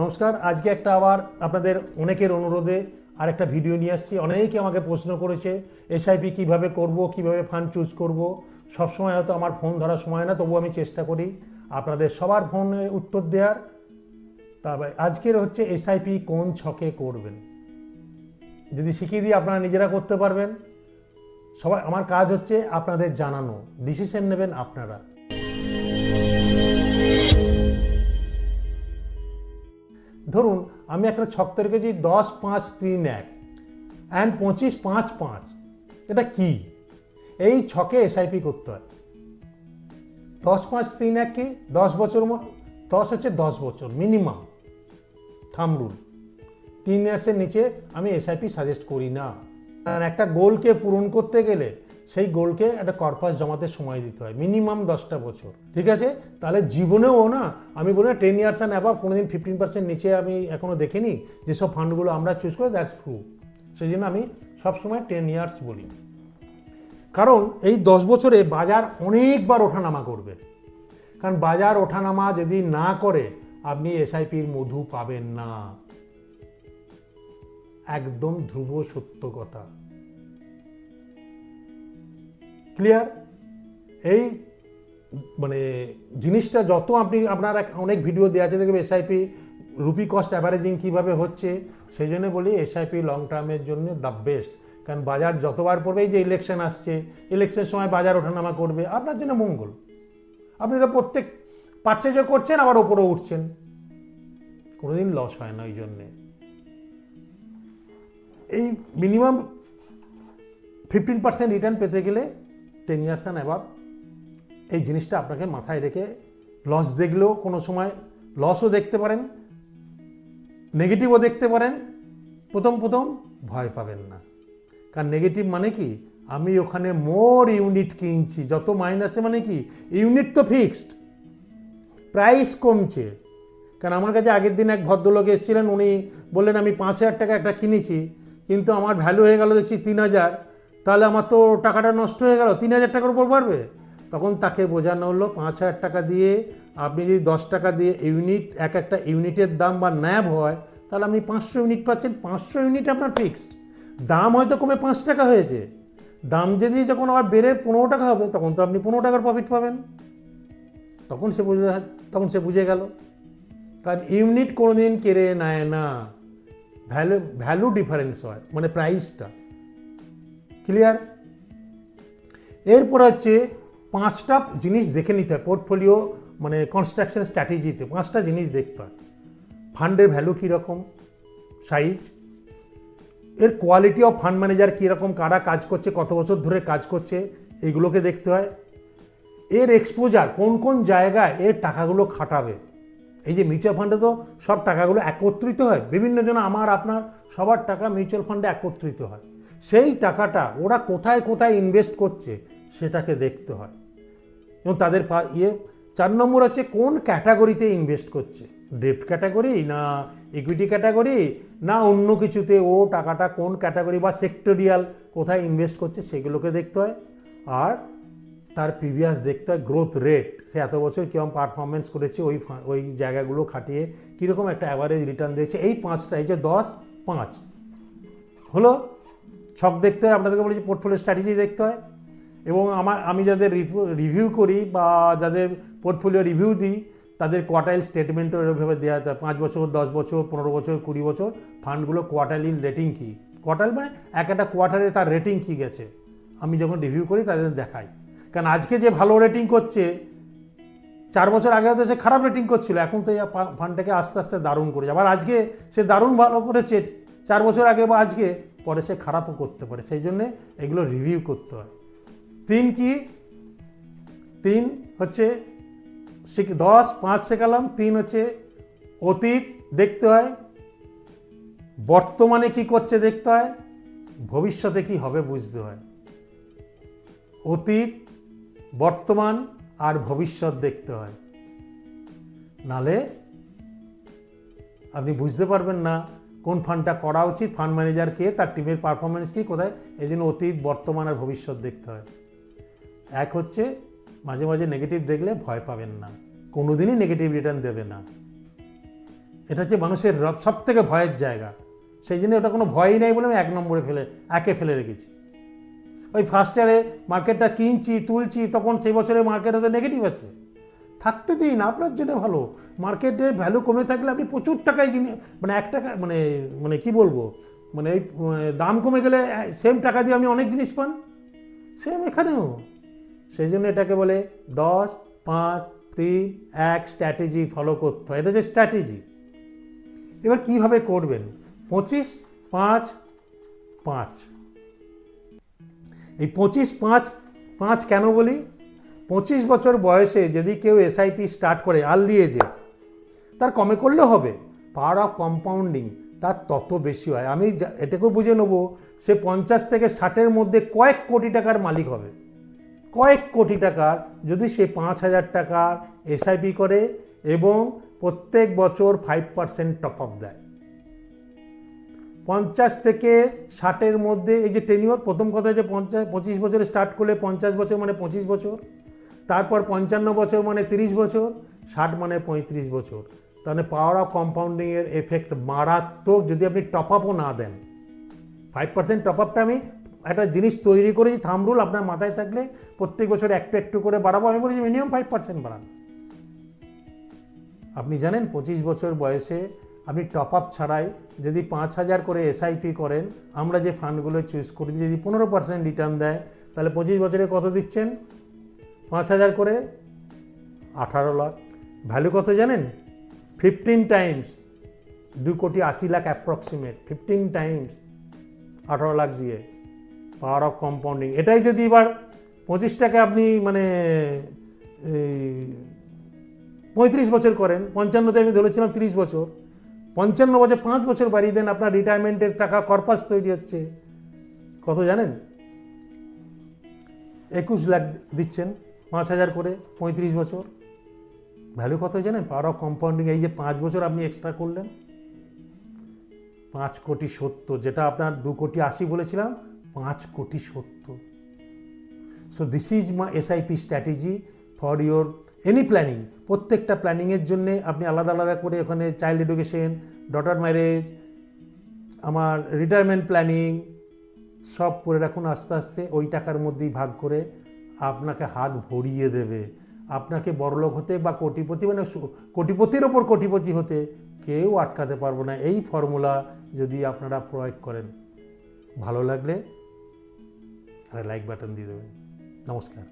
নমস্কার, আজকে একটা আবার আপনাদের অনেকের অনুরোধে আর একটা ভিডিও নিয়ে আসছি। অনেকে আমাকে প্রশ্ন করেছে, এসআইপি কীভাবে করব, কীভাবে ফান্ড চুজ করব? সবসময় হয়তো আমার ফোন ধরার সময় না তবু আমি চেষ্টা করি আপনাদের সবার ফোনের উত্তর দেওয়ার। তবে আজকের হচ্ছে এসআইপি কোন ছকে করবেন? যদি শিখিয়ে দিই, আপনারা নিজেরা করতে পারবেন। সবাই আমার কাজ হচ্ছে আপনাদের জানানো ডিসিশন নেবেন আপনারা। ধরুন, আমি একটা ছক করেছি দশ পাঁচ তিন এক অ্যান্ড পঁচিশ পাঁচ পাঁচ, এটা কি? এই ছকে এসআইপি করতে হয়। দশ পাঁচ তিন এক কি? দশ বছর দশ হচ্ছে দশ বছর মিনিমাম থামরুল তিন ইয়ার্সের নিচে আমি এসআইপি সাজেস্ট করি না। কারণ একটা গোলকে পূরণ করতে গেলে সেই গোলকে একটা কর্পাস জমাতে সময় দিতে হয় মিনিমাম দশটা বছর। ঠিক আছে? তাহলে জীবনেও না, আমি বলি না টেন ইয়ার্স অ্যান্ড অ্যাবাভ কোনোদিন ফিফটিন পার্সেন্ট নিচে আমি এখনও দেখিনি যেসব ফান্ডগুলো আমরা চুজ করি দ্যাটস ট্রু সেই জন্য আমি সবসময় টেন ইয়ার্স বলি। কারণ এই দশ বছরে বাজার অনেকবার ওঠানামা করবে। কারণ বাজার ওঠানামা যদি না করে, আপনি এসআইপির মধু পাবেন না। একদম ধ্রুব সত্য কথা। ক্লিয়ার এই মানে জিনিসটা যত আপনি, আপনার অনেক ভিডিও দেওয়া আছে দেখবে এসআইপি রুপি কস্ট অ্যাভারেজিং কীভাবে হচ্ছে, সেই জন্য বলি এসআইপি লং টার্মের জন্য দ্য বেস্ট কারণ বাজার যতবার পড়বে, এই যে ইলেকশন আসছে ইলেকশনের সময় বাজার ওঠানামা করবে, আপনার জন্য মঙ্গল। আপনি তো প্রত্যেক পার্চেজও করছেন, আবার ওপরেও উঠছেন। কোনোদিন লস হয় না ওই জন্যে। এই মিনিমাম ফিফটিন পার্সেন্ট রিটার্ন পেতে গেলে টেন ইয়ার্স অ্যান্ড অ্যাবাভ এই জিনিসটা আপনাকে মাথায় রেখে লস দেখলেও কোনো সময় লসও দেখতে পারেন নেগেটিভও দেখতে পারেন, প্রথম প্রথম ভয় পাবেন না। কারণ নেগেটিভ মানে কি? আমি ওখানে মোর ইউনিট কিনছি, যত মাইনাসে মানে কি? ইউনিট তো ফিক্সড প্রাইস কমছে। কারণ আমার কাছে আগের দিন এক ভদ্রলোক এসেছিলেন, উনি বললেন, আমি পাঁচ হাজার টাকা একটা কিনেছি, কিন্তু আমার ভ্যালু হয়ে গেল দেখছি তিন হাজার। তাহলে আমার তো টাকাটা নষ্ট হয়ে গেল, তিন হাজার টাকার উপর পারবে তখন তাকে বোঝানো হলো, পাঁচ হাজার টাকা দিয়ে আপনি যদি দশ টাকা দিয়ে ইউনিট, এক একটা ইউনিটের দাম বা ন্যাব হয়, তাহলে আপনি পাঁচশো ইউনিট পাচ্ছেন, পাঁচশো ইউনিট আপনার ফিক্সড। দাম হয়তো কমে পাঁচ টাকা হয়েছে। দাম যদি যখন আবার বেড়ে পনেরো টাকা হবে, তখন তো আপনি পনেরো টাকার প্রফিট পাবেন। তখন সে বুঝে, তখন সে বুঝে গেল। কারণ ইউনিট কোনোদিন কেড়ে নেয় না। ভ্যালু ভ্যালু ডিফারেন্স হয় মানে প্রাইসটা ক্লিয়ার এরপর হচ্ছে পাঁচটা জিনিস দেখে নিতে হয় পোর্টফোলিও মানে কনস্ট্রাকশন স্ট্র্যাটেজিতে পাঁচটা জিনিস দেখতে হয় ফান্ডের ভ্যালু কীরকম সাইজ এর কোয়ালিটি অফ ফান্ড ম্যানেজার কীরকম কারা কাজ করছে? কত বছর ধরে কাজ করছে? এইগুলোকে দেখতে হয়। এর এক্সপোজার কোন কোন জায়গায় এর টাকাগুলো খাটাবে? এই যে মিউচুয়াল ফান্ডে তো সব টাকাগুলো একত্রিত হয়। বিভিন্ন জন, আমার, আপনার, সবার টাকা মিউচুয়াল ফান্ডে একত্রিত হয়। সেই টাকাটা ওরা কোথায় কোথায় ইনভেস্ট করছে সেটাকে দেখতে হয়। এবং তাদের ইয়ে চার নম্বর হচ্ছে কোন ক্যাটাগরিতে ইনভেস্ট করছে? ডেপ্ট ক্যাটাগরি না ইকুইটি ক্যাটাগরি না অন্য কিছুতে ও টাকাটা কোন ক্যাটাগরি বা সেক্টরিয়াল কোথায় ইনভেস্ট করছে সেগুলোকে দেখতে হয়। আর তার প্রিভিয়াস দেখতে হয় গ্রোথ রেট সে এত বছর কীরকম পারফরমেন্স করেছে ওই ওই জায়গাগুলো খাটিয়ে কীরকম একটা অ্যাভারেজ রিটার্ন দিয়েছে। এই পাঁচটা, এই যে দশ, পাঁচ। হলো ছক দেখতে হয়। আপনাদেরকে বলেছি পোর্টফোলিও স্ট্র্যাটেজি দেখতে হয়। এবং আমার, আমি যাদের রিভিউ করি বা যাদের পোর্টফোলিও রিভিউ দিই, তাদের কোয়ার্টাইল স্টেটমেন্টও এরকমভাবে দেওয়া যায় পাঁচ বছর, দশ বছর, পনেরো বছর, কুড়ি বছর ফান্ডগুলো কোয়ার্টারলি রেটিং কী কোয়ার্টার মানে এক একটা কোয়ার্টারে তার রেটিং কী গেছে। আমি যখন রিভিউ করি, তাদের দেখাই। কারণ আজকে যে ভালো রেটিং করছে, চার বছর আগে হয়তো সে খারাপ রেটিং করছিল, এখন তো ফান্ডটাকে আস্তে আস্তে দারুণ করেছে। আবার আজকে সে দারুণ ভালো করেছে, চার বছর আগে বা আজকে পরে সে খারাপও করতে পারে। সেই জন্যে এগুলো রিভিউ করতে হয়। তিন কি? তিন হচ্ছে দশ, পাঁচ শেখালাম। তিন হচ্ছে অতীত দেখতে হয়। বর্তমানে কি করছে দেখতে হয়। ভবিষ্যতে কি হবে বুঝতে হয়। অতীত, বর্তমান আর ভবিষ্যৎ দেখতে হয়। নালে আপনি বুঝতে পারবেন না কোন ফান্ডটা করা উচিত ফান্ড ম্যানেজার কে, তার টিমের পারফরমেন্স কি, কোথায়? এই জন্য অতীত, বর্তমান আর ভবিষ্যৎ দেখতে হয়। এক হচ্ছে, মাঝে মাঝে নেগেটিভ দেখলে ভয় পাবেন না। কোনোদিনই নেগেটিভ রিটার্ন দেবে না। এটা হচ্ছে মানুষের সব থেকে ভয়ের জায়গা। সেই জন্য ওটা কোনো ভয়ই নেই বলে আমি এক নম্বরে ফেলে, একে ফেলে রেখেছি। ওই ফার্স্ট ইয়ারে মার্কেটটা কিনছি, তুলছি, তখন সেই বছরে মার্কেটে তো নেগেটিভ আছে। থাকতে দিন আপনার জন্য ভালো। মার্কেটের ভ্যালু কমে থাকলে আপনি প্রচুর টাকায় জিনিস মানে এক টাকা মানে মানে কি বলব? মানে এই দাম কমে গেলে সেম টাকা দিয়ে আপনি অনেক জিনিস পান। সেম এখানেও। সেই জন্য এটাকে বলে দশ, পাঁচ, তিন, এক স্ট্র্যাটেজি ফলো করতে হয়। এটা যে স্ট্র্যাটেজি এবার কীভাবে করবেন? পঁচিশ, পাঁচ পাঁচ। এই পঁচিশ, পাঁচ পাঁচ কেন বলি? পঁচিশ বছর বয়সে যদি কেউ এসআইপি স্টার্ট করে আর্লি এজে তার কমে করলেও হবে। পাওয়ার অফ কম্পাউন্ডিং তার তত বেশি হয়। আমি এটাকেও বুঝে নেব, সে পঞ্চাশ থেকে ষাটের মধ্যে কয়েক কোটি টাকার মালিক হবে। কয়েক কোটি টাকার, যদি সে পাঁচ হাজার টাকার এসআইপি করে এবং প্রত্যেক বছর ফাইভ পার্সেন্ট টপ আপ দেয়। পঞ্চাশ থেকে ষাটের মধ্যে, এই যে টেনিওর প্রথম কথা যে পঞ্চাশ পঁচিশ বছরে স্টার্ট করলে পঞ্চাশ বছর মানে পঁচিশ বছর। তারপর পঞ্চান্ন বছর মানে তিরিশ বছর, ষাট মানে পঁয়ত্রিশ বছর। তাহলে পাওয়ার অফ কম্পাউন্ডিংয়ের এফেক্ট মারাত্মক যদি আপনি টপ আপও না দেন। ফাইভ পার্সেন্ট টপ আপটা আমি একটা জিনিস তৈরি করেছি থামরুল আপনার মাথায় থাকলে প্রত্যেক বছর একটু একটু করে বাড়াবো, আমি বলেছি মিনিমাম ফাইভ পার্সেন্ট বাড়ান। আপনি জানেন পঁচিশ বছর বয়সে আপনি টপ আপ ছাড়াই যদি পাঁচ হাজার করে এসআইপি করেন, আমরা যে ফান্ডগুলো চুজ করি, যদি পনেরো পার্সেন্ট রিটার্ন দেয়, তাহলে পঁচিশ বছরে কত দিচ্ছেন? পাঁচ হাজার করে, আঠারো লাখ। ভ্যালু কত জানেন? ফিফটিন টাইমস দু কোটি আশি লাখ অ্যাপ্রক্সিমেট ফিফটিন টাইমস আঠারো লাখ দিয়ে। পাওয়ার অফ কম্পাউন্ডিং এটাই যদি এবার পঁচিশ টাকা আপনি মানে পঁয়ত্রিশ বছর করেন, পঞ্চান্নতে আমি ধরেছিলাম তিরিশ বছর, পঞ্চান্ন বছর, পাঁচ বছর বাড়িয়ে দেন, আপনার রিটায়ারমেন্টের টাকা কর্পাস তৈরি হচ্ছে। কত জানেন? একুশ লাখ দিচ্ছেন। পাঁচ হাজার করে, পঁয়ত্রিশ বছর। ভ্যালু কত জানেন? পাওয়ার অফ কম্পাউন্ডিং এই যে পাঁচ বছর আপনি এক্সট্রা করলেন। পাঁচ কোটি সত্তর, যেটা আপনার দু কোটি আশি বলেছিলাম, পাঁচ কোটি সত্তর। So this is my SIP strategy for your any planning প্রত্যেকটা প্ল্যানিংয়ের জন্যে আপনি আলাদা আলাদা করে ওখানে চাইল্ড এডুকেশন ডটার ম্যারেজ আমার রিটায়ারমেন্ট প্ল্যানিং সব করে রাখুন আস্তে আস্তে, ওই টাকার মধ্যেই ভাগ করে আপনাকে হাত ভরিয়ে দেবে। আপনাকে বড়লোক হতে বা কোটিপতি মানে কোটিপতির ওপর কোটিপতি হতে কেউ আটকাতে পারব না। এই ফর্মুলা যদি আপনারা প্রয়োগ করেন, ভালো লাগলে লাইক বাটন দিয়ে দেবেন। নমস্কার।